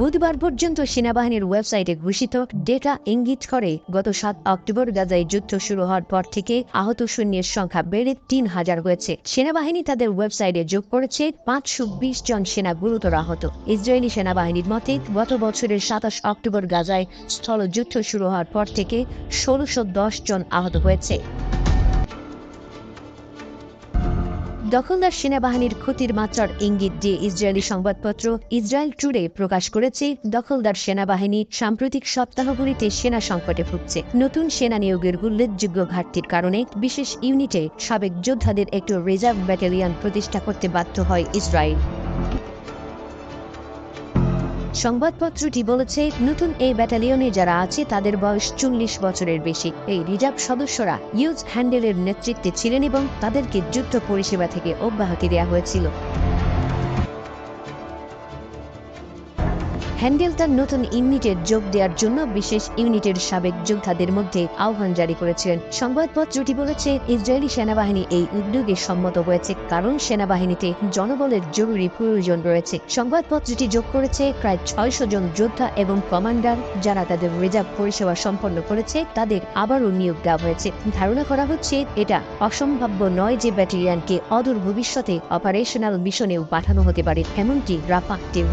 বুধবার পর্যন্ত সেনাবাহিনীর ওয়েবসাইটে ঘোষিত ডেটা ইঙ্গিত করে, গত সাত অক্টোবর গাজায় যুদ্ধ শুরু হওয়ার পর থেকে আহত সৈন্যের সংখ্যা বেড়ে তিন হাজার হয়েছে। সেনাবাহিনী তাদের ওয়েবসাইটে যোগ করেছে পাঁচশো বিশ জন সেনা গুরুতর আহত। ইসরায়েলি সেনাবাহিনীর মতে, গত বছরের সাতাশ অক্টোবর গাজায় স্থলযুদ্ধ শুরু হওয়ার পর থেকে ষোলোশো জন আহত হয়েছে। দখলদার সেনাবাহিনীর ক্ষতির মাত্রার ইঙ্গিত দিয়ে ইসরায়েলি সংবাদপত্র ইসরায়েল টুডে প্রকাশ করেছে, দখলদার সেনাবাহিনী সাম্প্রতিক সপ্তাহগুলিতে সেনা সংকটে ভুগছে। নতুন সেনা নিয়োগের উল্লেখযোগ্য ঘাটতির কারণে বিশেষ ইউনিটে সাবেক যোদ্ধাদের একটি রিজার্ভ ব্যাটালিয়ন প্রতিষ্ঠা করতে বাধ্য হয় ইসরায়েল। সংবাদপত্রটি বলেছে, নতুন এই ব্যাটালিয়নে যারা আছে তাদের বয়স চল্লিশ বছরের বেশি। এই রিজার্ভ সদস্যরা ইউজ হ্যান্ডেলের নেতৃত্বে ছিলেন এবং তাদেরকে যুদ্ধ পরিষেবা থেকে অব্যাহতি দেওয়া হয়েছিল। হ্যান্ডেল তার নতুন ইউনিটে যোগ দেওয়ার জন্য বিশেষ ইউনিটের সাবেক যোদ্ধাদের মধ্যে আহ্বান জারি করেছিলেন। সংবাদপত্রটি বলেছে, ইসরায়েলি সেনাবাহিনী এই উদ্যোগে সম্মত হয়েছে, কারণ সেনাবাহিনীতে জনবলের জরুরি প্রয়োজন রয়েছে। সংবাদপত্রটি যোগ করেছে প্রায় ছয়শো জন যোদ্ধা এবং কমান্ডার, যারা তাদের রিজার্ভ পরিষেবা সম্পন্ন করেছে, তাদের আবারও নিয়োগ দেওয়া হয়েছে। ধারণা করা হচ্ছে, এটা অসম্ভাব্য নয় যে ব্যাটালিয়ানকে অদূর ভবিষ্যতে অপারেশনাল মিশনেও পাঠানো হতে পারে এমনকি রাফাতেও